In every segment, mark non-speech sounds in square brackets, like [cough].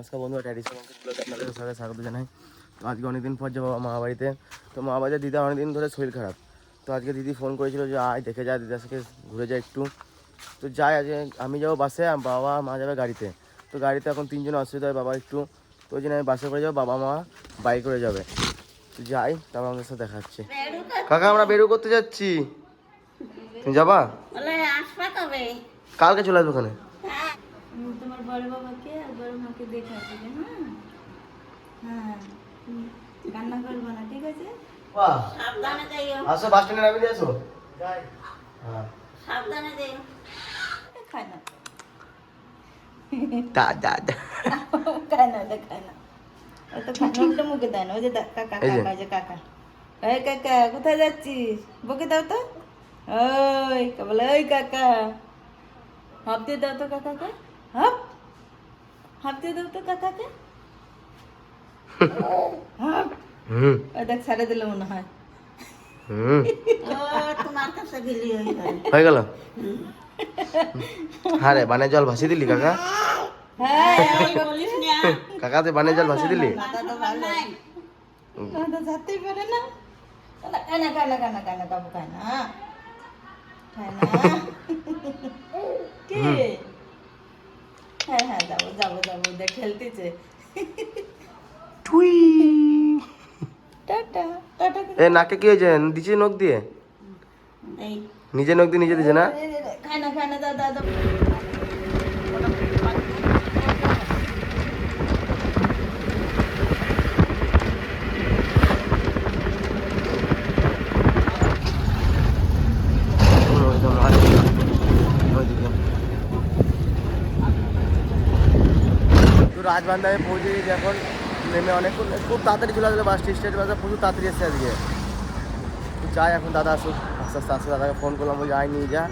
নমস্কার বন্ধুরা ট্র্যাডিশনাল ব্লগে আপনাদের সবাই স্বাগত জানাই। তো আজকে অনেকদিন পর যাব মা বাড়িতে তো মা বাড়িতে দিদা অনেকদিন ধরে শরীর খারাপ। তো আজকে দিদি ফোন করেছিল যে আয় দেখে যা দিদার সাথে ঘুরে যায় একটু। তো যাই আজকে আমি যাব বাসে আর বাবা মা যাবে গাড়িতে। তো গাড়িতে এখন তিনজন অসুবিধা হয় বাবা একটু। তো ওই জন্য আমি বাসে করে যাব বাবা মা বাইক করে যাবে। তো যাই তারপর আমাদের সাথে দেখাচ্ছে কাকা আমরা বেরো করতে যাচ্ছি। তুমি যাবা? কালকে চলে আসব ওখানে। তোমার বড় বাবাকে আর বড় মাকে দেখে আসবে হ্যাঁ হ্যাঁ করবে না ঠিক আছে? সাবধানে যাইও। আসো বাস স্ট্যান্ডে নামিয়ে দিয়ে আসো হ্যাঁ। সাবধানে যাইও। খায় না। দা দা দা খায় না খায় না। ওটা খায় না ওটা মুখে দেয় না। ওই যে দা- কাকা কাকা যে কাকা। এই কাকা কোথায় যাচ্ছিস? বকে দাও তো। ওই বলে ওই কাকা। হাফ দিয়ে দাও তো কাকাকে। হাফ হাফ দিয়ে দাও তো কাকাকে। হাফ হুম। ওই দেখ ছাড়ে দিলে মনে হয়। হয়ে গেল? হ্যাঁ রে বানের জল ভাসিয়ে দিলি কাকা? হ্যাঁ কাকা তুই বানের জল ভাসিয়ে দিলি? ভালো না তো যেতেই পারে না। খায় না খায় না খায় না খায় না কাবু খায় না খায় না। কে হ্যাঁ হ্যাঁ যাব যাব যাব দেখ খেলতেছে। টুই টাটা টাটা। এ নাকে কি হয়েছে? দিচ্ছে নখ দিয়ে? নিজে নখ দিয়ে নিজে দিছে না খায় না দাদা দাদা তো রাজবান্ধায় পৌঁছে গেছি এখন নেমে অনেকক্ষণ খুব তাড়াতাড়ি চলে আসলে বাস স্টেশন বাসে প্রচুর তাড়াতাড়ি এসছে আজকে। যাই এখন দাদা আসুক আস্তে আস্তে আসুক দাদাকে ফোন করলাম বলছি আয় নিয়ে যা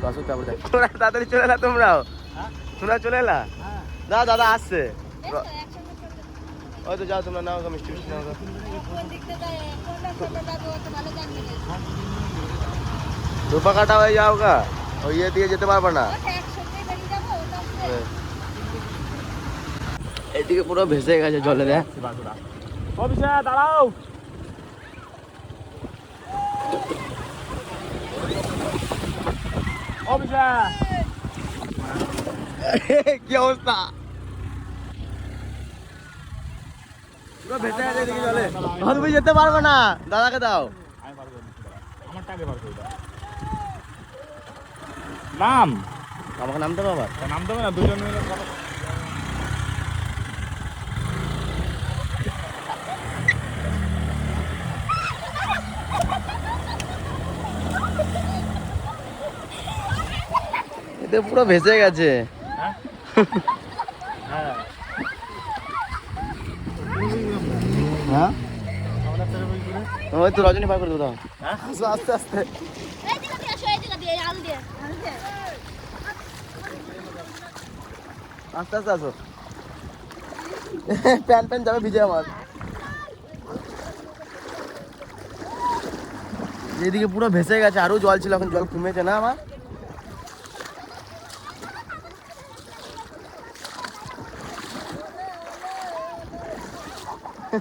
তো আসুক তারপরে দেখ তোমরা তাড়াতাড়ি চলে এলা তোমরাও? তোমরা চলে এলা? দাদা দাদা আসছে। ওই তো যাও তোমরা নাও গো, মিষ্টি মিষ্টি নাও। ধোপা কাটা হয়ে যাও গা। ওই ইয়ে দিয়ে যেতে পারবে না। হ্যাঁ। এদিকে পুরো ভেসে গেছে জলে দেখ। দাঁড়াও। [laughs] কি অবস্থা? পুরো ভেসে গেছে এদিকে জলে। এখন তুমি যেতে পারবে না। দাদাকে দাও। আমার টাকে বার করে দাও। নাম? আমাকে নামতে পারবা? তা নাম দেবে না দুজন মিলে কথা পুরো ভেসে গেছে। হ্যাঁ? ওই তো রজনী পার করে দাও। আস্তে আস্তে। আস্তে আস্তে আসো। [laughs] প্যান প্যান যাবে ভিজে আমার। এদিকে পুরো ভেসে গেছে আরও জল ছিল এখন জল কমেছে না আমার? ওই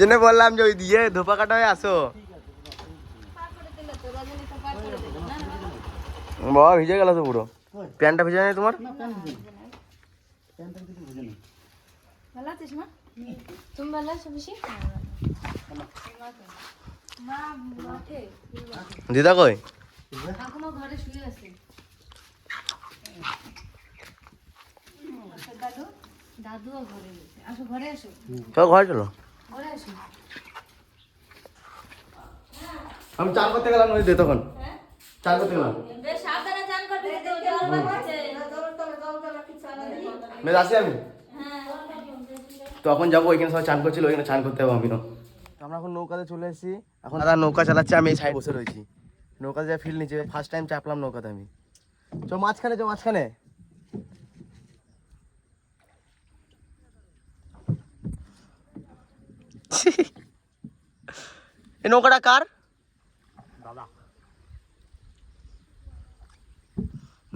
জন্য বললাম যে ওই দিয়ে ধোপা কাটা হয়ে আসো বাবা ভিজে গেল তো পুরো প্যান্টটা ভিজে নেই তোমার ভালো আছিস মা তুমি ভালো আছো বেশি মা মাঠে দিদা কই? এখনও ঘরে শুয়ে আছে দাদু দাদুও ঘরে আসো ঘরে আসো চলো ঘরে চলো ঘরে আসো আমি চান করতে গেলাম ওই তখন চান করতে গেলাম আসি আমি? তখন যাব ওইখানে সবাই চান করছিল ওইখানে চান করতে হবে আমিও আমরা এখন নৌকাতে চলে এসেছি। এখন দাদা নৌকা চালাচ্ছে আমি এই সাইড বসে রয়েছি। নৌকাতে যা ফিল নিচে ফার্স্ট টাইম চাপলাম নৌকাতে আমি। চ মাঝখানে চ মাঝখানে। এই নৌকাটা কার? দাদা।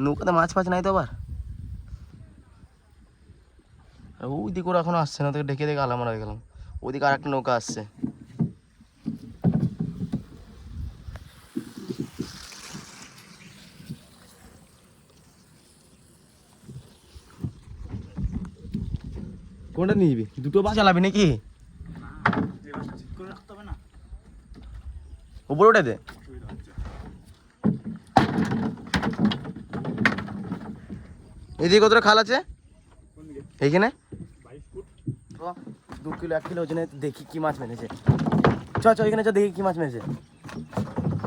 নৌকাতে মাছ ফাছ নাই তো আবার? আর ওই দিকে ওরা এখনও আসছে না তোকে ডেকে দেখে আলাম হয়ে গেলাম। ওইদিকে আর একটা নৌকা আসছে। কোনটা নিয়ে যাবি? দুটো বা চালাবি নাকি? না ওপরে ওটাতে এদিকে কতটা খাল আছে? এইখানে? দু কিলো, এক কিলো ওজনে দেখি কি মাছ মেরেছে চ চ, এখানে চ, দেখি কি মাছ মেরেছে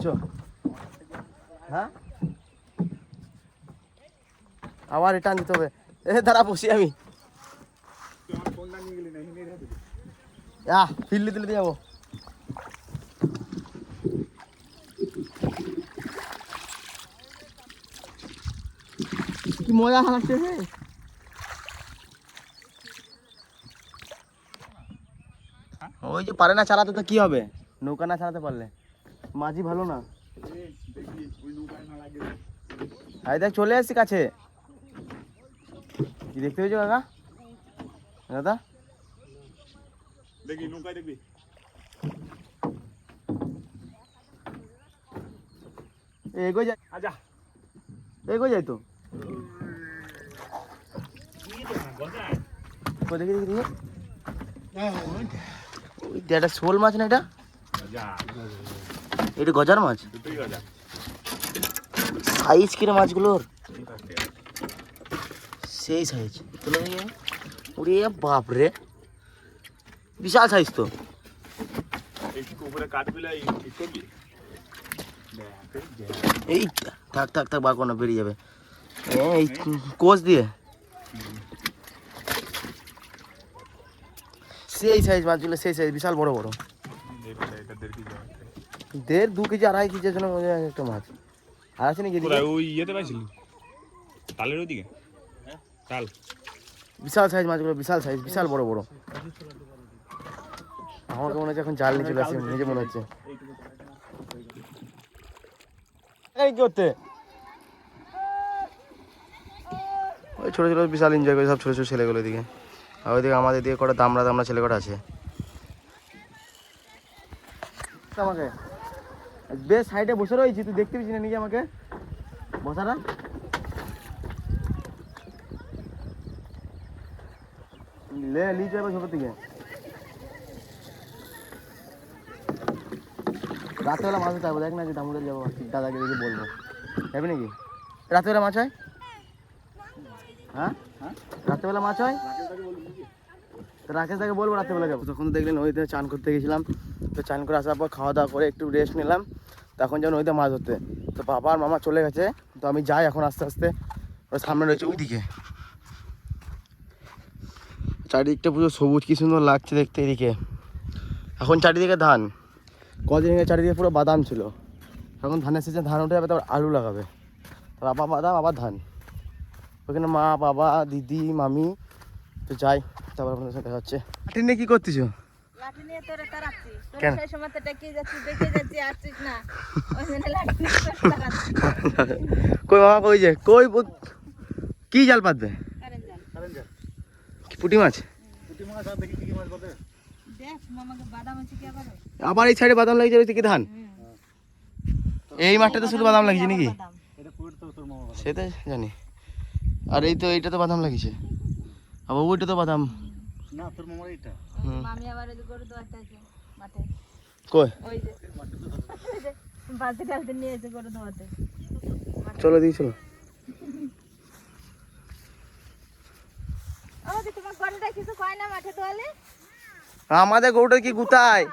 চ। হ্যাঁ? আবার রিটার্ন দিতে হবে। এ, দাঁড়া, বসি আমি। ফিরলি দিলে দিয়ে যাব। কি মজা লাগছে ওই যে পারে না চালাতে তো কি হবে? নৌকা না চালাতে পারলে। মাঝি ভালো না? আরে দেখ চলে আসছি কাছে। কি দেখতে পেয়েছ কাকা? দাদা? দেখি নৌকায় দেখবি। এগো যায় আজা এগো যায় তো। দেখি দেখি দেখি। ওই যে একটা শোল মাছ না এটা? গজা এটা গজার মাছ? দুটোই গজা সাইজ কিরে মাছগুলোর? ঠিক আছে সেই সাইজ তুলে দেখি ওরে বাপ রে বিশাল সাইজ তো। এই উপরে কাঠগুলো এই ঠিক করবি দেখ, এই যে। এই থাক থাক থাক বার কোনো বেরিয়ে যাবে। এই কোচ দিয়ে। সেই সাইজ মাছগুলো সেই সাইজ বিশাল বড় বড়। দেড় দু কেজি আড়াই কেজি জন্য একটা মাছ। আর আছে নাকি ওই ইয়েতে পাইছিলি? তালের ওইদিকে? তাল। বিশাল সাইজ মাছগুলো বিশাল সাইজ বিশাল বড় বড়। আমাকে মনে হচ্ছে এখন জাল নিয়ে চলে আসছে নিজে মনে হচ্ছে। এই করতে? ওই ছোটো ছোটো বিশাল এনজয় করে সব ছোটো ছোটো ছেলেগুলো দিকে আর ওইদিকে আমাদের দিকে কটা দামড়া দামড়া ছেলে কটা আছে। আমাকে। বেশ সাইডে বসে রয়েছি, তুই দেখতে পেয়েছি না নিজে আমাকে? বসাটা লে, লি যাবে ছোট থেকে রাত্রেবেলা মাছ যাব, দেখ না যে দামুদের যাব দাদাকে দেখে বলব। যাবি নাকি? রাত্রেবেলা মাছ হয়? হ্যাঁ? রাত্রেবেলা মাছ হয়? রাকেশ দাকে বলব রাত্রেবেলা যাব। তখন দেখলেন নদীতে চান করতে গেছিলাম। তো চান করে আসার পর খাওয়া দাওয়া করে একটু রেস্ট নিলাম। তখন যাব নদীতে মাছ ধরতে। তো বাবা আর মামা চলে গেছে। তো আমি যাই এখন আস্তে আস্তে। ওর সামনে রয়েছে ওইদিকে। চারিদিকটা পুরো সবুজ, কি সুন্দর লাগছে দেখতে এদিকে। এখন চারিদিকে ধান। কদিন চারিদিকে পুরো বাদাম ছিল। এখন ধানের সিজন ধান উঠে যাবে, তারপর আলু লাগাবে। তারপর বাদাম, আবার ধান। ওখানে মা বাবা দিদি মামি তো যাই তারপর আপনাদের সাথে দেখা হচ্ছে। কি করতেছ? লাঠি নিয়ে তোরা তাড়াচ্ছিস তোরা সেই সময় তো ডেকে যাচ্ছিস দেখে যাচ্ছিস আসছিস না। ওই জন্য লাঠি নিয়ে তোরা কই মামা কই যে? কই বু- কি জাল পাতবে কারেন্ট জাল। কি পুঁটি মাছ? পুঁটি আর কি কি কি আবার? আবার এই সাইডে বাদাম লাগিয়েছে ওইদিকে ধান? এই মাঠটাতে শুধু বাদাম লাগিয়েছে নাকি? বাদাম এটা পুরো তো তোর মামা সে তো জানি। আর এই তো এইটা তো বাদাম লাগিয়েছে আবার ওইটা তো বাদাম। না তোর মামার এটা হুম। মামি আবার ওই যে গরু দোয়াতে আছে মাঠে। কই? ওই যে যে বালতি টালতি নিয়ে এসে গরু ধোয়াতে চলো দিই চলো। আমাদের তোমার গরুটা কিছু কয় না মাঠে দোয়ালে? আমাদের গরুটা কি গুতায়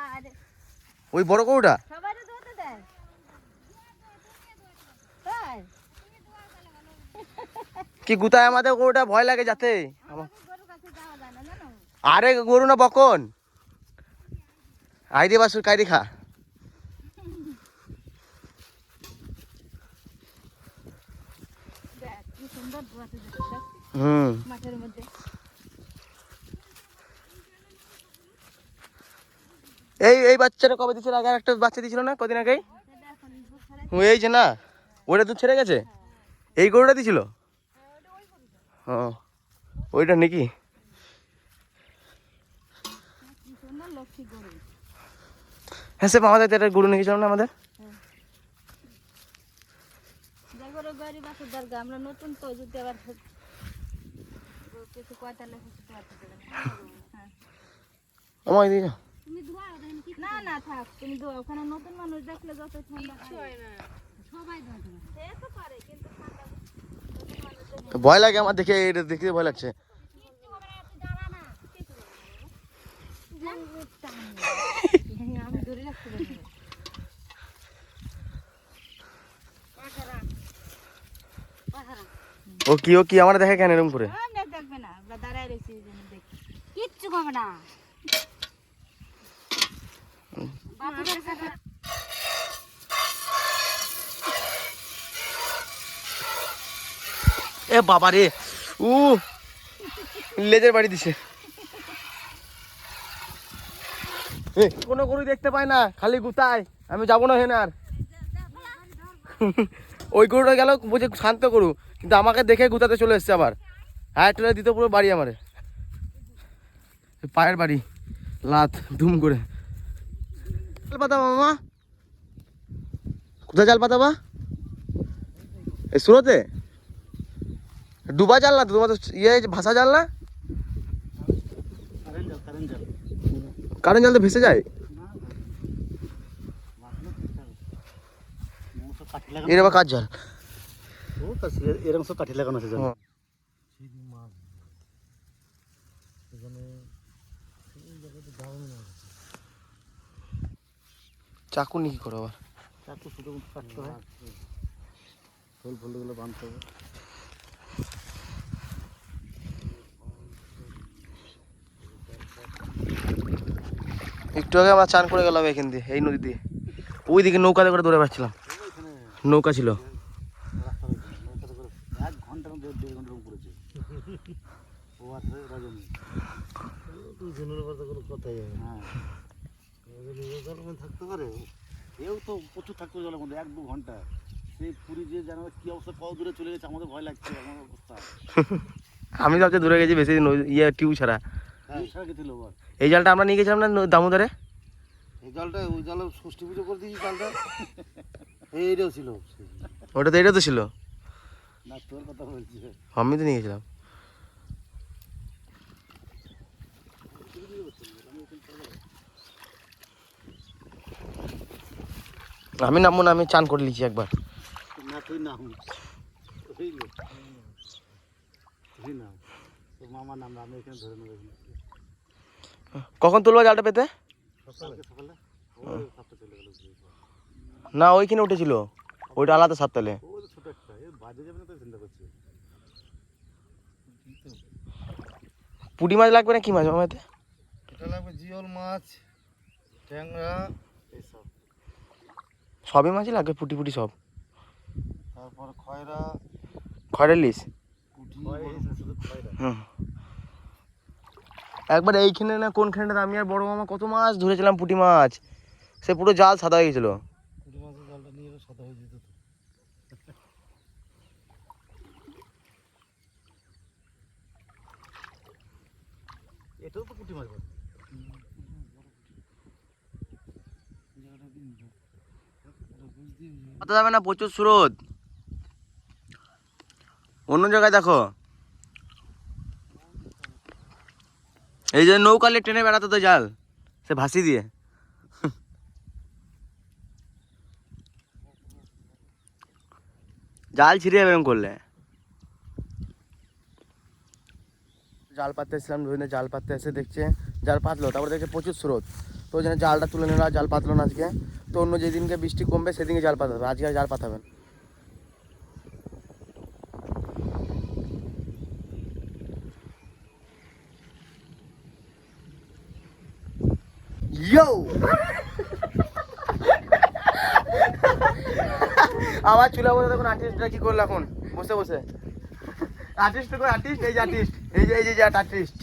ওই বড় গরুটা সবাই ধোয়াতে দেয় তাই কি গুতায় আমাদের গরুটা? ভয় লাগে যাতে। আরে গরু না বকন। আইডি বাসুর কাইডি খা। হুম। এই এই বাচ্চাটা কবে দিছিল? আগে একটা বাচ্চা দিছিল না কদিন আগেই? এই যে না ওইটা দুধ ছেড়ে গেছে? এই গরুটা দিছিল? ও ওইটা নাকি? হ্যাঁ সে আমাদের তো একটা গরু নিয়ে না আমাদের? আমরা নতুন তো যদি আবার কিছু কথা লেখা। আমার দিয়ে যাও। তুমি ধোয়া না না থাক তুমি ধোয়া। ওখানে নতুন মানুষ দেখলে যত ঠান্ডা হয়। না। সবাই সে তো পারে কিন্তু ঠান্ডা ভয় লাগে আমার দেখে এটা দেখতে ভয় লাগছে। ও কি ও কি আমার দেখে কেন এরকম করে? দেখবে না। দাঁড়ায় রয়েছি কিচ্ছু কবে না বাবা রে উ, লেজের বাড়ি দিছে। কোনো গরু দেখতে পাই না, খালি গুতায়। আমি যাব না হেন আর। ওই গরুটা গেল বুঝে শান্ত গরু, কিন্তু আমাকে দেখে গুতাতে চলে এসছে আবার। হ্যাঁ টেলে দিতে পুরো বাড়ি আমারে পায়ের বাড়ি, লাত, ধুম করে। জাল পাতা মামা। কোথায় জাল পাতা বা? এই সুরতে? ডুবা জাল না তো তোমার তো ইয়ে ভাষা জাল না? কারেন্ট জাল তো ভেসে যায়? এর আবার কাজ জাল? এরকম সব কাঠি লাগানো আছে। চাকু নি কি করো আবার? চাকু শুধু কাটতে হয়। ফুল ফুলগুলো বাঁধতে হবে। একটু আগে আমরা চান করে গেলাম এখান দিয়ে এই নদী দিয়ে। ওই দিকে নৌকাতে করে দৌড়ে পাচ্ছিলাম নৌকা ছিল। থাকতে পারে এও তো প্রচুর থাকতো জলের মধ্যে এক দু ঘণ্টা সেই পুরী যে জানো কি অবস্থা কত দূরে চলে গেছে আমাদের ভয় লাগছে আমার অবস্থা আমি সবচেয়ে দূরে গেছি বেশি ইয়ে টিউ ছাড়া। হ্যাঁ ছাড়া গেছিল আবার। এই জালটা আমরা নিয়ে গেছিলাম না দামোদরে? এই জলটা ওই জলে ষষ্ঠী পুজো করে দিয়েছি জলটা। এইটাও ছিল। ওটা তো এটা তো ছিল? না তোর কথা বলছি। আমি তো নিয়ে গেছিলাম। আমি নামবো না আমি চান করে নিয়েছি একবার। না তুই নাম। তুই নাম। তোর মামার নাম আমি এখানে ধরে নেব। কখন তুলবো জালটা পেতে? না ওইখানে উঠেছিল। ওইটা আলাদা সাততালে ও তো ছোট একটা এ বাজে যাবে না তো চিন্তা করছি পুঁটি মাছ লাগবে না কি মাছ মামাতে এটা লাগবে জিওল মাছ ট্যাংরা। এইসব সবই মাছই লাগবে পুটি পুটি সব। তারপর খয়রা। খয়রা খয়রা হুম। একবার এইখানে না কোনখানে আমি আর বড় মামা কত মাছ ধরেছিলাম পুঁটি মাছ। সে পুরো জাল সাদা হয়ে গেছিল। এটাও তো পুঁটি মাছ পাতা যাবে না প্রচুর স্রোত। অন্য জায়গায় দেখো। এই যে নৌকালে ট্রেনে বেড়াতে তো জাল সে ভাসি দিয়ে। জাল ছিঁড়ে যাবে করলে। জাল পাততে এসেছিলাম, বিভিন্ন জাল পাততে এসে দেখছে, জাল পাতলো, তারপরে দেখছে প্রচুর স্রোত। তো ওই জন্য জালটা তুলে নিল জাল পাতলো না আজকে। তো অন্য যেদিনকে বৃষ্টি কমবে, সেদিনকে জাল পাতাবে, আজকে আর জাল পাতাবেন আমার চুলা বসে দেখুন আর্টিস্টরা কি করল এখন? বসে বসে। আর্টিস্ট করে? আর্টিস্ট এই যে আর্টিস্ট এই যে এই যে আর্টিস্ট